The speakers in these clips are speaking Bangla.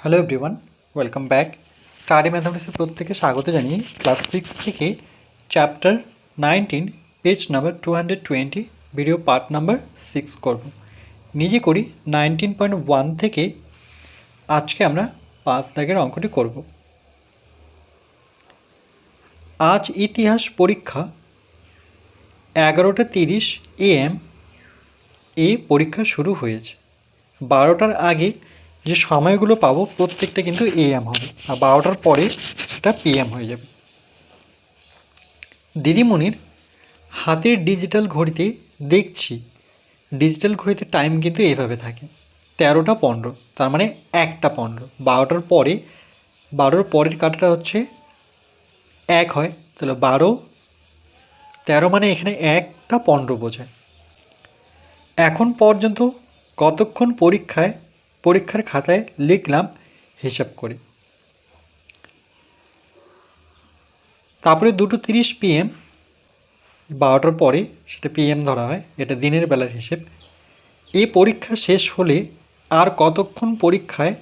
Hello everyone welcome back study ম্যাথামেটিক্সের প্রত্যেকে স্বাগত জানিয়ে ক্লাস সিক্স থেকে chapter nineteen page number two hundred twenty video part number six করব। নিজে করি নাইনটিন পয়েন্ট ওয়ান থেকে আজকে আমরা পাঁচ দাগের অঙ্কটি করব। আজ ইতিহাস পরীক্ষা এগারোটা তিরিশ এএম এ পরীক্ষা শুরু হয়েছে। বারোটার আগে যে সময়গুলো পাবো প্রত্যেকটা কিন্তু এএম হবে আর বারোটার পরে এটা পিএম হয়ে যাবে। দিদিমণির হাতের ডিজিটাল ঘড়িতে দেখছি ডিজিটাল ঘড়িতে টাইম কিন্তু এইভাবে থাকে, তেরোটা পনেরো, তার মানে একটা পনেরো। বারোটার পরে, বারোর পরের কাটাটা হচ্ছে এক হয়, তাহলে বারো, তেরো মানে এখানে একটা পনেরো বোঝায়। এখন পর্যন্ত কতক্ষণ পরীক্ষায় পরীক্ষার খাতায় লিখলাম, হিসাব করে। তারপরে দুটো তিরিশ পিএম বারোটার পরে সেটা পিএম ধরা হয়, এটা দিনের বেলার হিসেব। এই পরীক্ষা শেষ হলে আর কতক্ষণ পরীক্ষায়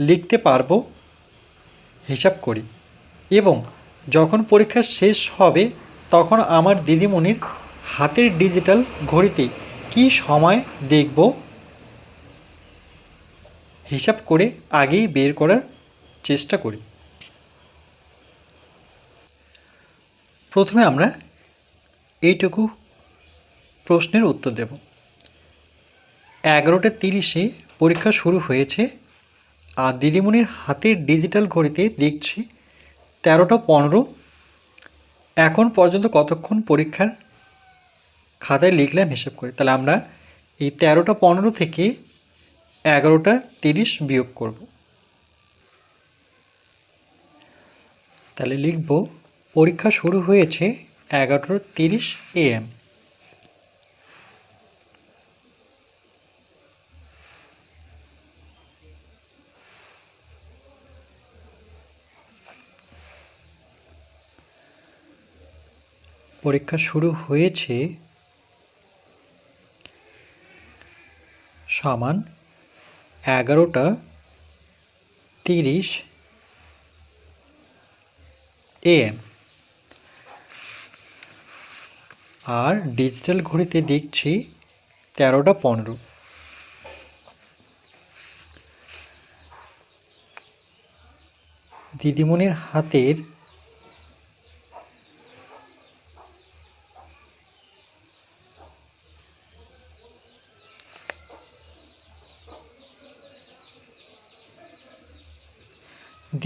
লিখতে পারব, হিসাব করি। এবং যখন পরীক্ষা শেষ হবে, তখন আমার দিদিমণির হাতের ডিজিটাল ঘড়িতে কি সময় দেখব হিসাব করে আগেই বের করার চেষ্টা করি। প্রথমে আমরা এইটুকু প্রশ্নের উত্তর দেব। এগারোটা তিরিশে পরীক্ষা শুরু হয়েছে। আর দিদিমণির হাতের ডিজিটাল ঘড়িতে দেখছি তেরোটা পনেরো। এখন পর্যন্ত কতক্ষণ পরীক্ষার খাতায় লিখলাম হিসেব করে। তাহলে আমরা এই তেরোটা পনেরো থেকে এগারোটা তিরিশ বিয়োগ করব। তাহলে লিখব, পরীক্ষা শুরু হয়েছে এগারোটা তিরিশ এএম পরীক্ষা শুরু হয়েছে সমান এগারোটা তিরিশ এএম আর ডিজিটাল ঘড়িতে দেখছি তেরোটা পনেরো। দিদিমণির হাতের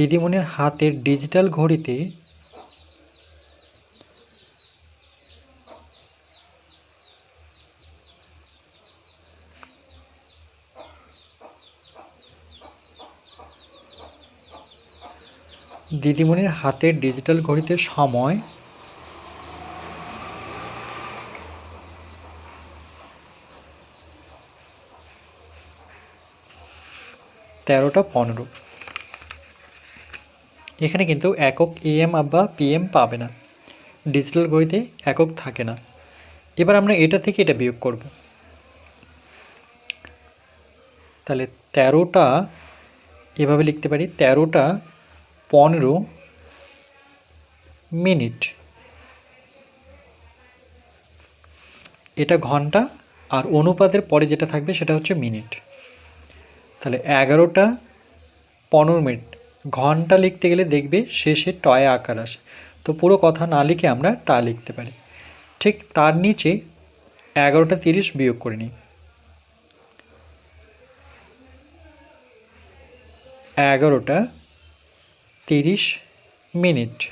দিদিমণির হাতের ডিজিটাল ঘড়িতে দিদিমণির হাতের ডিজিটাল ঘড়িতে সময় তেরোটা পনেরো। এখানে কিন্তু একক এএম বা পিএম পাবে না। ডিজিটাল ঘড়িতে একক থাকে না। এবার আমরা এটা থেকে এটা বিয়োগ করব। তাহলে তেরোটা, এভাবে লিখতে পারি, তেরোটা পনেরো মিনিট। এটা ঘণ্টা আর অনুপাতের পরে যেটা থাকবে সেটা হচ্ছে মিনিট। তাহলে এগারোটা পনেরো মিনিট। ঘণ্টা লিখতে গেলে দেখবে শেষে টয়ে আকার আসে। তো পুরো কথা না লিখে আমরা টা লিখতে পারি। ঠিক তার নিচে এগারোটা তিরিশ বিয়োগ করে নিই। এগারোটা তিরিশ মিনিট।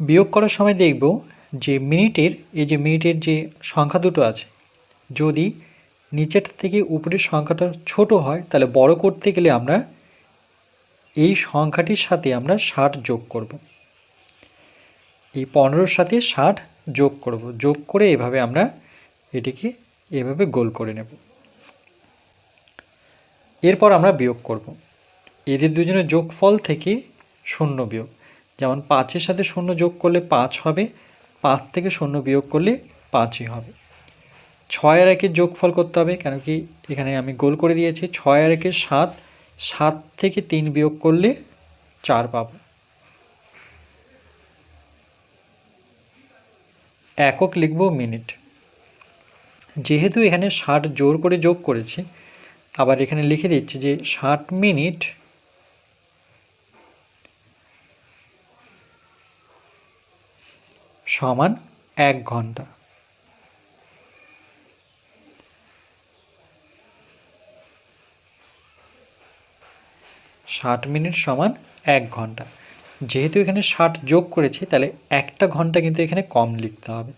বিয়োগ করার সময় দেখব যে মিনিটের, এই যে মিনিটের যে সংখ্যা দুটো আছে যদি নিচের থেকে উপরের সংখ্যাটা ছোট হয়, তাহলে বড় করতে গেলে আমরা এই সংখ্যাটির সাথে আমরা ষাট যোগ করব। এই পনেরোর সাথে ষাট যোগ করব। যোগ করে এভাবে আমরা এটিকে এভাবে গোল করে নেব। এরপর আমরা বিয়োগ করব। এদের দুজনের যোগফল থেকে শূন্য বিয়োগ। যেমন পাঁচের সাথে শূন্য যোগ করলে পাঁচ হবে, পাঁচ থেকে শূন্য বিয়োগ করলে পাঁচই হবে। ছয় আর একের যোগফল করতে হবে, কেন কি এখানে আমি গোল করে দিয়েছি, ছয় আর একের সাত সাত থেকে তিন বিয়োগ করলে চার পাব। একক লিখব মিনিট। যেহেতু এখানে ষাট জোর করে যোগ করেছি, আবার এখানে লিখে দিচ্ছি যে ষাট মিনিট সমান এক ঘণ্টা। ষাট মিনিট সমান এক ঘণ্টা। যেহেতু এখানে ষাট যোগ করেছি, তাহলে একটা ঘণ্টা কিন্তু এখানে কম লিখতে হবে।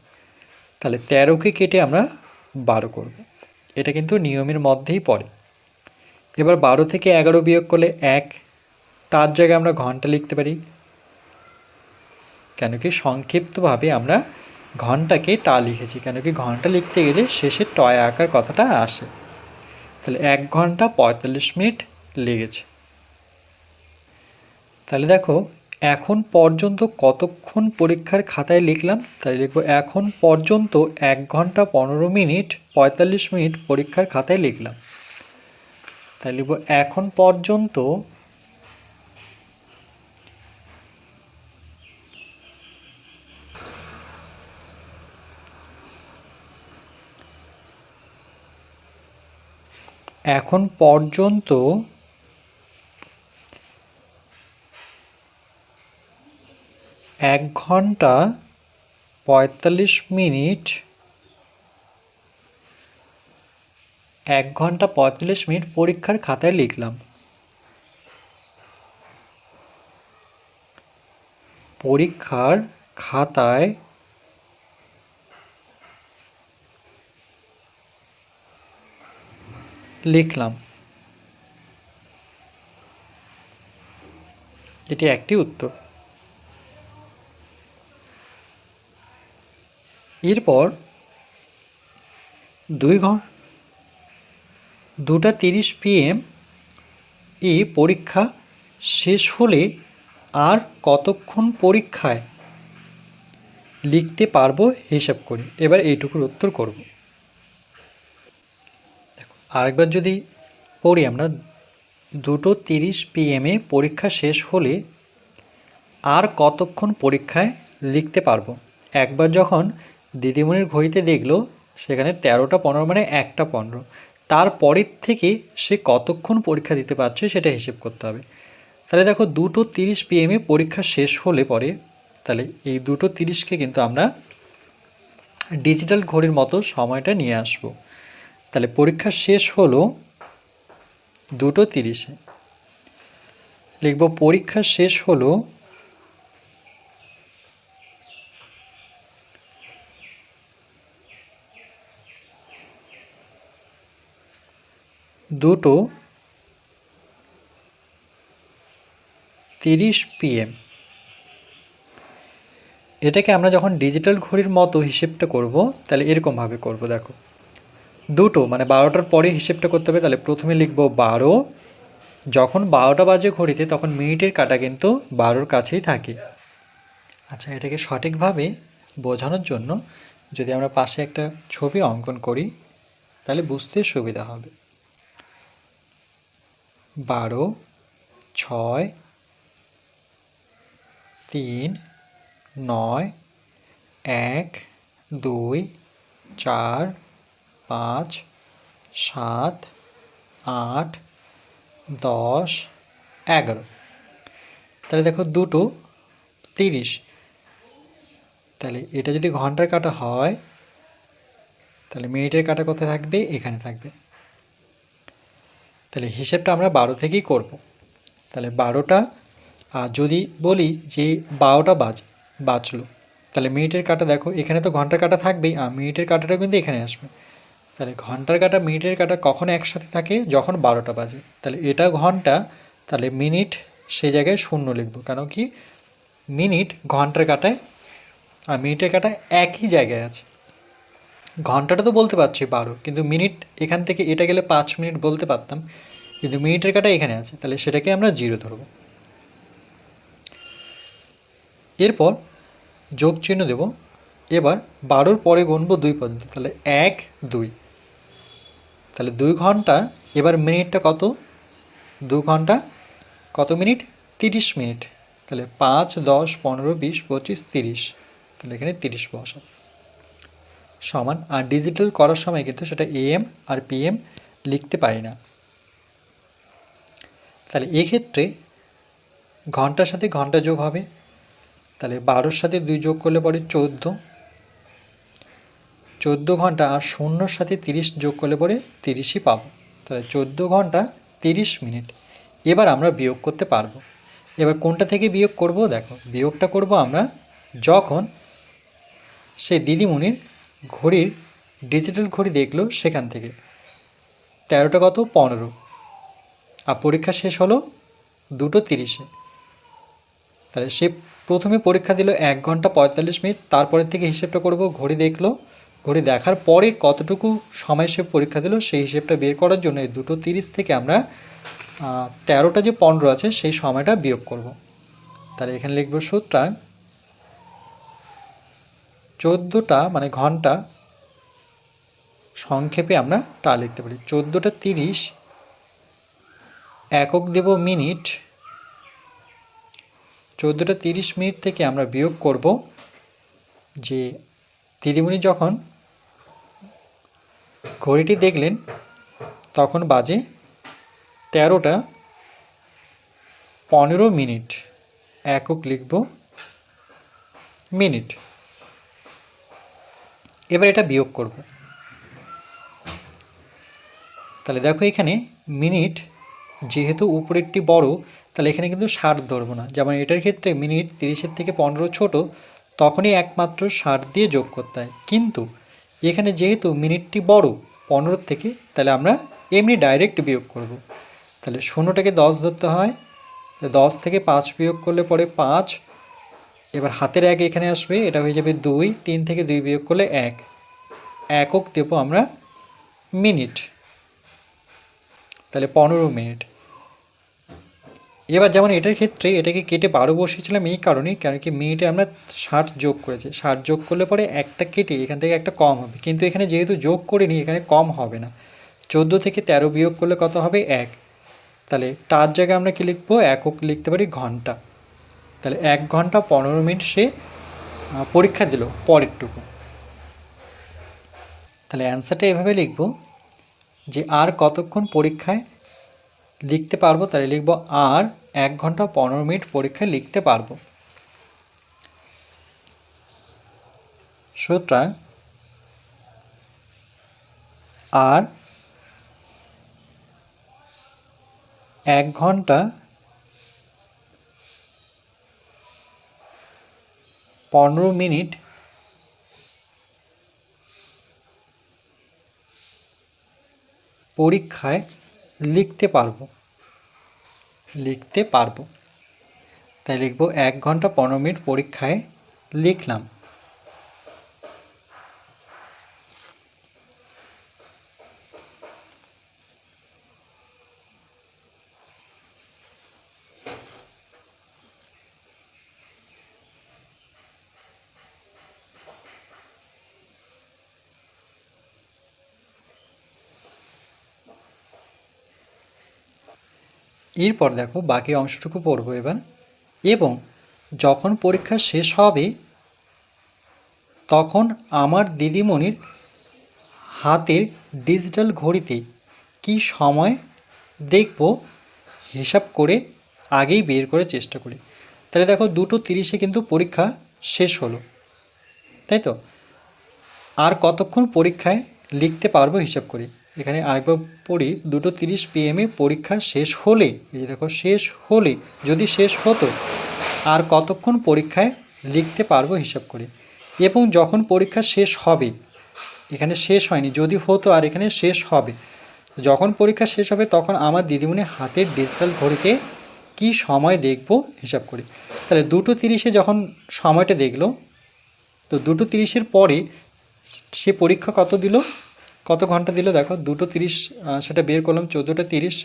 তাহলে তেরোকে কেটে আমরা বারো করব। এটা কিন্তু নিয়মের মধ্যেই পড়ে। এবার বারো থেকে এগারো বিয়োগ করলে এক, তার জায়গায় আমরা ঘণ্টা লিখতে পারি। কেন কি সংক্ষিপ্তভাবে আমরা ঘন্টাকে টা লিখেছি। কেন কি ঘণ্টা লিখতে গেলে শেষে টয় আঁকার কথাটা আসে। তাহলে এক ঘণ্টা পঁয়তাল্লিশ মিনিট লেগেছে। তাহলে দেখো, এখন পর্যন্ত কতক্ষণ পরীক্ষার খাতায় লিখলাম? তাই লিখব এখন পর্যন্ত এক ঘণ্টা পনেরো মিনিট পঁয়তাল্লিশ মিনিট পরীক্ষার খাতায় লিখলাম। তাই লিখব, এখন পর্যন্ত এখন পর্যন্ত এক ঘণ্টা পঁয়তাল্লিশ মিনিট, এক ঘণ্টা পঁয়তাল্লিশ মিনিট পরীক্ষার খাতায় লিখলাম। পরীক্ষার খাতায় লিখলাম। এটি একটি উত্তর। এরপর দুই ঘর দুটা তিরিশ পিএম এ পরীক্ষা শেষ হলে আর কতক্ষণ পরীক্ষায় লিখতে পারব হিসাব করি। এবার এইটুকুর উত্তর করব। দেখো, আরেকবার যদি পড়ি আমরা, দুটো তিরিশ পিএমে পরীক্ষা শেষ হলে আর কতক্ষণ পরীক্ষায় লিখতে পারব? একবার যখন দিদিমণির ঘড়িতে দেখল সেখানে তেরোটা পনেরো মানে একটা পনেরো। তারপরের থেকে সে কতক্ষণ পরীক্ষা দিতে পারছে সেটা হিসেব করতে হবে। তাহলে দেখো দুটো তিরিশ পিএমে পরীক্ষা শেষ হলে পরে তাহলে এই দুটো তিরিশকে কিন্তু আমরা ডিজিটাল ঘড়ির মতো সময়টা নিয়ে আসব। তাহলে পরীক্ষা শেষ হলো দুটো তিরিশে। লিখব পরীক্ষা শেষ হলো দুটো তিরিশ পিএম। এটাকে আমরা যখন ডিজিটাল ঘড়ির মতো হিসেবটা করব, তাহলে এরকমভাবে করব, দেখো। দুটো মানে বারোটার পরে হিসেবটা করতে হবে, তাহলে প্রথমে লিখব বারো। যখন বারোটা বাজে ঘড়িতে, তখন মিনিটের কাটা কিন্তু বারোর কাছেই থাকে। আচ্ছা এটাকে সঠিকভাবে বোঝানোর জন্য যদি আমরা পাশে একটা ছবি অঙ্কন করি, তাহলে বুঝতে সুবিধা হবে। বারো, ছয়, তিন, নয়, এক, দুই, চার, পাঁচ, সাত, আট, দশ, এগারো। তাহলে দেখো দুটো তিরিশ। তাহলে এটা যদি ঘণ্টার কাটা হয়, তাহলে মিনিটের কাটা কোথায় থাকবে? এখানে থাকবে। তাহলে হিসেবটা আমরা বারো থেকেই করব। তাহলে বারোটা, আর যদি বলি যে বারোটা বাজ, বাজলো, তাহলে মিনিটের কাটা দেখো, এখানে তো ঘণ্টার কাটা থাকবেই, আর মিনিটের কাটাটা কিন্তু এখানে আসবে। তাহলে ঘণ্টার কাটা, মিনিটের কাটা কখন একসাথে থাকে যখন বারোটা বাজে। তাহলে এটা ঘণ্টা, তাহলে মিনিট সেই জায়গায় শূন্য লিখব কেন কি? মিনিট ঘণ্টার কাটায়, আর মিনিটের কাটায় একই জায়গায় আছে। ঘন্টাটা তো বলতে পারছি বারো, কিন্তু মিনিট এখান থেকে এটা গেলে পাঁচ মিনিট বলতে পারতাম, কিন্তু মিনিটের কাটা এখানে আছে, তাহলে সেটাকে আমরা জিরো ধরব। এরপর যোগ চিহ্ন দেব, এবার বারোর পরে গুনবো দুই পর্যন্ত, তাহলে এক, দুই। তাহলে দুই ঘণ্টা, এবার মিনিটটা কত? দু ঘণ্টা, কত মিনিট? তিরিশ মিনিট। তাহলে পাঁচ, দশ, পনেরো, বিশ, পঁচিশ, তিরিশ। তাহলে এখানে তিরিশ বসা সমান, আর ডিজিটাল করার সময় কিন্তু সেটা এএম আর পিএম লিখতে পারি না। তাহলে এক্ষেত্রে ঘণ্টার সাথে ঘণ্টা যোগ হবে। তাহলে বারোর সাথে দুই যোগ করলে পরে চোদ্দ। চোদ্দ ঘণ্টা আর শূন্যর সাথে তিরিশ যোগ করলে পরে তিরিশই পাবো। তাহলে চোদ্দ ঘণ্টা তিরিশ মিনিট। এবার আমরা বিয়োগ করতে পারব। এবার কোনটা থেকে বিয়োগ করব? দেখো, বিয়োগটা করব আমরা যখন সে দিদিমণির ঘড়ির ডিজিটাল ঘড়ি দেখল সেখান থেকে। তেরোটা কত? পনেরো। আর পরীক্ষা শেষ হলো দুটো তিরিশে। তাহলে সে প্রথমে পরীক্ষা দিল এক ঘণ্টা পঁয়তাল্লিশ মিনিট, তারপরের থেকে হিসেবটা করব, ঘড়ি দেখল। ঘড়ি দেখার পরে কতটুকু সময় সে পরীক্ষা দিল, সেই হিসেবটা বের করার জন্য এই দুটো তিরিশ থেকে আমরা তেরোটা যে পনেরো আছে, সেই সময়টা বিয়োগ করব। তাহলে এখানে লিখব সুতরাং চোদ্দোটা মানে ঘণ্টা সংক্ষেপে আমরা টা লিখতে পারি। চোদ্দোটা তিরিশ, একক দেব মিনিট। চোদ্দোটা তিরিশ মিনিট থেকে আমরা বিয়োগ করব যে দিদিমণি যখন ঘড়িটি দেখলেন, তখন বাজে তেরোটা পনেরো মিনিট। একক লিখব মিনিট। এবার এটা বিয়োগ করব। তাহলে দেখো এখানে মিনিট যেহেতু উপরেরটি বড়, তাহলে এখানে কিন্তু ষাট ধরবো না। যেমন এটার ক্ষেত্রে মিনিট তিরিশের থেকে পনেরো ছোট, তখনই একমাত্র ষাট দিয়ে যোগ করতে হয়। কিন্তু এখানে যেহেতু মিনিটটি বড়, পনেরোর থেকে, তাহলে আমরা এমনি ডাইরেক্ট বিয়োগ করব। তাহলে শূন্যটাকে দশ ধরতে হয়, দশ থেকে পাঁচ বিয়োগ করলে পরে পাঁচ এবার হাতের এক এখানে আসবে, এটা হয়ে যাবে দুই, তিন থেকে দুই বিয়োগ করলে এক। একক দেবো আমরা মিনিট। তাহলে পনেরো মিনিট। এবার যেমন এটার ক্ষেত্রে এটাকে কেটে বারো বসিয়েছিলাম এই কারণে কারণ কি মিনিটে আমরা ষাট যোগ করেছি। ষাট যোগ করলে পরে একটা কেটে এখান থেকে একটা কম হবে। কিন্তু এখানে যেহেতু যোগ করিনি, এখানে কম হবে না। চোদ্দ থেকে তেরো বিয়োগ করলে কত হবে? এক। তাহলে তার জায়গায় আমরা কী লিখব? একক লিখতে পারি ঘণ্টা। তাহলে এক ঘণ্টা পনেরো মিনিট সে পরীক্ষা দিল পরেরটুকু। তাহলে অ্যান্সারটা এভাবে লিখব যে আর কতক্ষণ পরীক্ষায় লিখতে পারব, তাহলে লিখব আর এক ঘণ্টা পনেরো মিনিট পরীক্ষায় লিখতে পারব। সুতরাং আর এক ঘণ্টা পনেরো মিনিট পরীক্ষায় লিখতে পারব। লিখতে পারব। তাই লিখব এক ঘণ্টা পনেরো মিনিট পরীক্ষায় লিখলাম। এরপর দেখো বাকি অংশটুকু পড়ব এবার। এবং যখন পরীক্ষা শেষ হবে, তখন আমার দিদিমণির হাতের ডিজিটাল ঘড়িতে কি সময় দেখব হিসাব করে আগেই বের করে চেষ্টা করি। তাহলে দেখো দুটো তিরিশে কিন্তু পরীক্ষা শেষ হলো, তাই তো? আর কতক্ষণ পরীক্ষায় লিখতে পারব হিসাব করি? এখানে আরেকবার পড়ি, দুটো তিরিশ পিএমে পরীক্ষা শেষ হলে, এই যে দেখো শেষ হলে, যদি শেষ হতো, আর কতক্ষণ পরীক্ষায় লিখতে পারব হিসাব করে। এবং যখন পরীক্ষা শেষ হবে, এখানে শেষ হয়নি, যদি হতো আর এখানে শেষ হবে, যখন পরীক্ষা শেষ হবে, তখন আমার দিদিমণি হাতের ডিজিটাল ঘড়িতে কি সময় দেখব হিসাব করে। তাহলে দুটো তিরিশে যখন সময়টা দেখল, তো দুটো তিরিশের পরে সে পরীক্ষা কত দিল? কত ঘণ্টা দিল? দেখো, দুটো তিরিশ সেটা বের করলাম, চোদ্দোটা তিরিশ।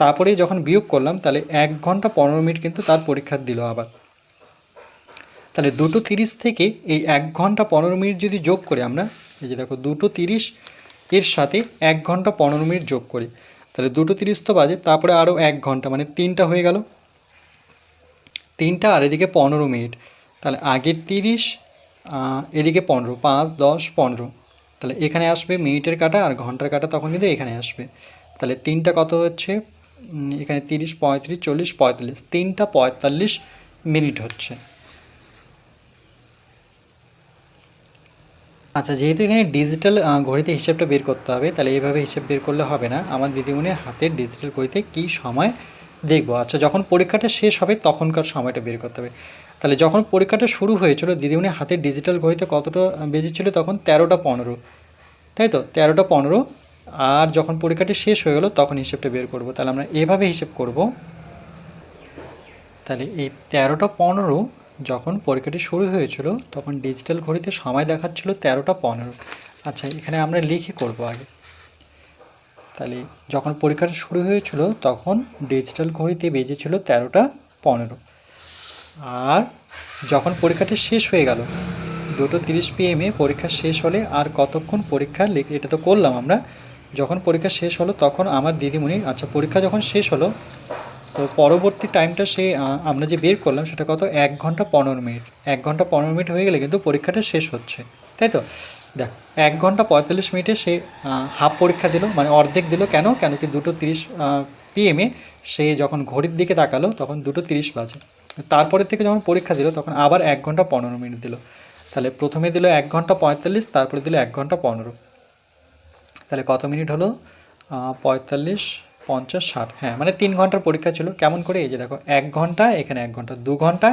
তারপরে যখন বিয়োগ করলাম, তাহলে এক ঘণ্টা পনেরো মিনিট কিন্তু তার পরীক্ষা দিল আবার। তাহলে দুটো তিরিশ থেকে এই এক ঘণ্টা পনেরো মিনিট যদি যোগ করি আমরা, এই যে দেখো, দুটো তিরিশ এর সাথে এক ঘণ্টা পনেরো মিনিট যোগ করি। তাহলে দুটো তিরিশ তো বাজে, তারপরে আরও এক ঘণ্টা মানে তিনটা হয়ে গেল। তিনটা আর এদিকে পনেরো মিনিট। তাহলে আগের তিরিশ এদিকে পনেরো, পাঁচ, দশ, পনেরো। তাহলে এখানে আসবে মিনিটের কাটা আর ঘণ্টার কাটা তখন কিন্তু এখানে আসবে। তাহলে তিনটা কত হচ্ছে? এখানে তিরিশ, পঁয়ত্রিশ, চল্লিশ, পঁয়তাল্লিশ। তিনটা পঁয়তাল্লিশ মিনিট হচ্ছে। আচ্ছা যেহেতু এখানে ডিজিটাল ঘড়িতে হিসাবটা বের করতে হবে, তাহলে এইভাবে হিসাব বের করলে হবে না। আমার দিদিমণির হাতের ডিজিটাল ঘড়িতে কী সময় দেখব? আচ্ছা যখন পরীক্ষাটা শেষ হবে, তখনকার সময়টা বের করতে হবে। তাহলে যখন পরীক্ষাটা শুরু হয়েছিল দিদিমণির হাতের ডিজিটাল ঘড়িতে কতটা বেজেছিল তখন তেরোটা পনেরো। তাই তো? তেরোটা পনেরো। আর যখন পরীক্ষাটি শেষ হয়ে গেলো, তখন হিসেবটা বের করব। তাহলে আমরা এভাবে হিসেব করব। তাহলে এই তেরোটা পনেরো যখন পরীক্ষাটি শুরু হয়েছিল, তখন ডিজিটাল ঘড়িতে সময় দেখাচ্ছিল তেরোটা পনেরো। আচ্ছা এখানে আমরা লিখে করব আগে। তাহলে যখন পরীক্ষাটা শুরু হয়েছিল, তখন ডিজিটাল ঘড়িতে বেজেছিল তেরোটা পনেরো। আর যখন পরীক্ষাটা শেষ হয়ে গেল, দুটো তিরিশ পিএমে পরীক্ষা শেষ হলে আর কতক্ষণ পরীক্ষা এটা তো করলাম আমরা। যখন পরীক্ষা শেষ হলো, তখন আমার দিদিমণি আচ্ছা পরীক্ষা যখন শেষ হলো, তো পরবর্তী টাইমটা সে আমরা যে বের করলাম, সেটা কত? এক ঘণ্টা পনেরো মিনিট। এক ঘণ্টা পনেরো মিনিট হয়ে গেলে কিন্তু পরীক্ষাটা শেষ হচ্ছে। তাই তো? দেখ, এক ঘণ্টা পঁয়তাল্লিশ মিনিটে সে হাফ পরীক্ষা দিল মানে অর্ধেক দিল। কেন? কেন কি দুটো তিরিশ পিএমে সে যখন ঘড়ির দিকে তাকালো, তখন দুটো তিরিশ বাজে। তারপরের থেকে যখন পরীক্ষা দিল, তখন আবার এক ঘণ্টা পনেরো মিনিট দিল। তাহলে প্রথমে দিল এক ঘণ্টা পঁয়তাল্লিশ, তারপরে দিল এক ঘণ্টা পনেরো। তাহলে কত মিনিট হলো? পঁয়তাল্লিশ, পঞ্চাশ, ষাট। হ্যাঁ মানে তিন ঘণ্টার পরীক্ষা ছিল। কেমন করে? এই যে দেখো, এক ঘণ্টা, এখানে এক ঘণ্টা, দু ঘণ্টা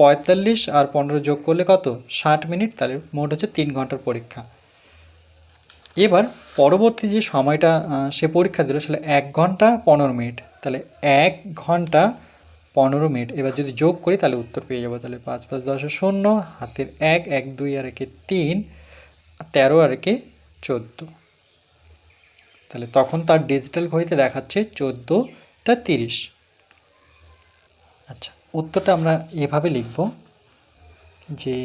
পঁয়তাল্লিশ আর পনেরো যোগ করলে কত? ষাট মিনিট। তাহলে মোট হচ্ছে তিন ঘণ্টার পরীক্ষা। এবার পরবর্তী যে সময়টা সে পরীক্ষা দিল, সেটা এক ঘণ্টা, পনেরো মিনিট। তাহলে এক ঘণ্টা পনেরো মিনিট। এবার যদি যোগ করি, তাহলে উত্তর পেয়ে যাব। তাহলে পাঁচ পাঁচ, দশ, শূন্য, হাতের এক এক, দুই, আর একে তিন তেরো, আর একে চোদ্দ। তাহলে তখন তার ডিজিটাল ঘড়িতে দেখাচ্ছে চোদ্দোটা তিরিশ। আচ্ছা উত্তরটা আমরা এভাবে লিখব যে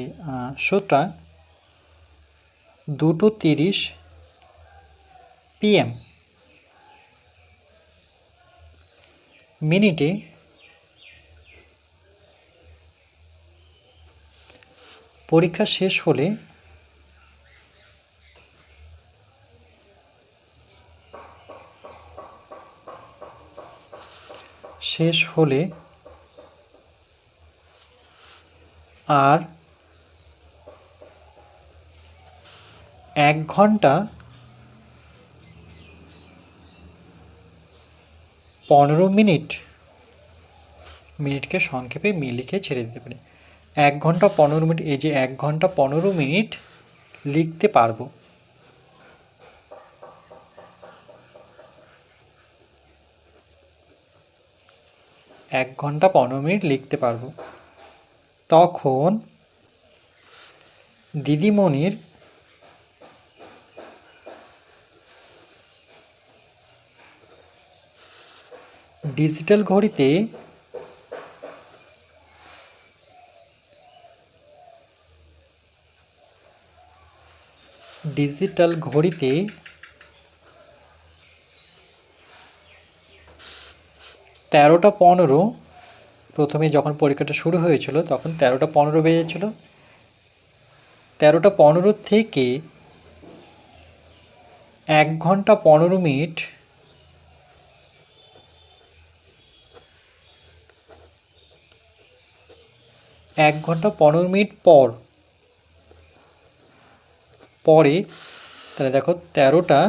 সুতরাং দুটো তিরিশ পিএম মিনিটে পরীক্ষা শেষ হলে শেষ হলে আর এক ঘণ্টা পনেরো মিনিট, মিনিটকে সংক্ষেপে মিলিকে ছেড়ে দিতে পারি। এক ঘণ্টা পনেরো মিনিট, এই যে এক ঘণ্টা পনেরো মিনিট লিখতে পারব। এক ঘণ্টা পনেরো মিনিট লিখতে পারব। তখন দিদিমণির ডিজিটাল ঘড়িতে ডিজিটাল ঘড়িতে তেরোটা পনেরো, প্রথমে যখন পরীক্ষাটা শুরু হয়েছিল, তখন তেরোটা পনেরো বেজেছিল তেরোটা পনেরো থেকে এক ঘণ্টা পনেরো মিনিট এক ঘণ্টা পনেরো মিনিট পর পরে, তাহলে দেখো তেরোটা,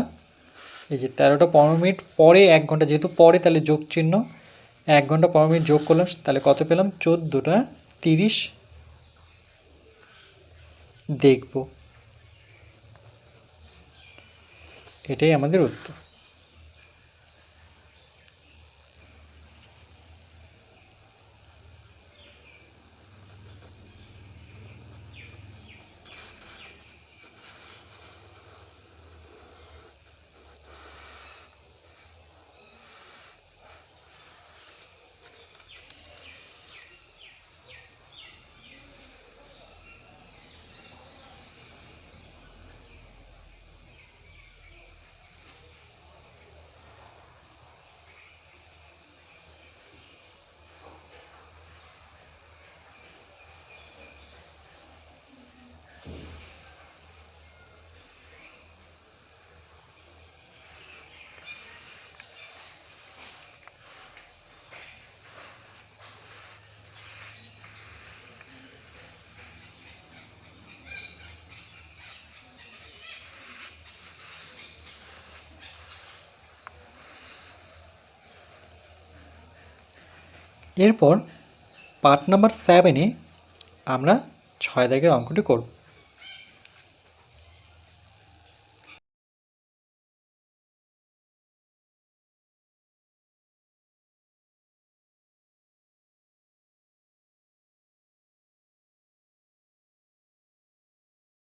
এই যে তেরোটা পনেরো মিনিট পরে এক ঘণ্টা, যেহেতু পরে তাহলে যোগ চিহ্ন, এক ঘণ্টা পনেরো মিনিট যোগ করলাম, তাহলে কত পেলাম? চোদ্দোটা, তিরিশ। দেখব। এটাই আমাদের উত্তর। এরপর পার্ট নাম্বার সেভেনে আমরা ছয় দাগের অঙ্কটি করব।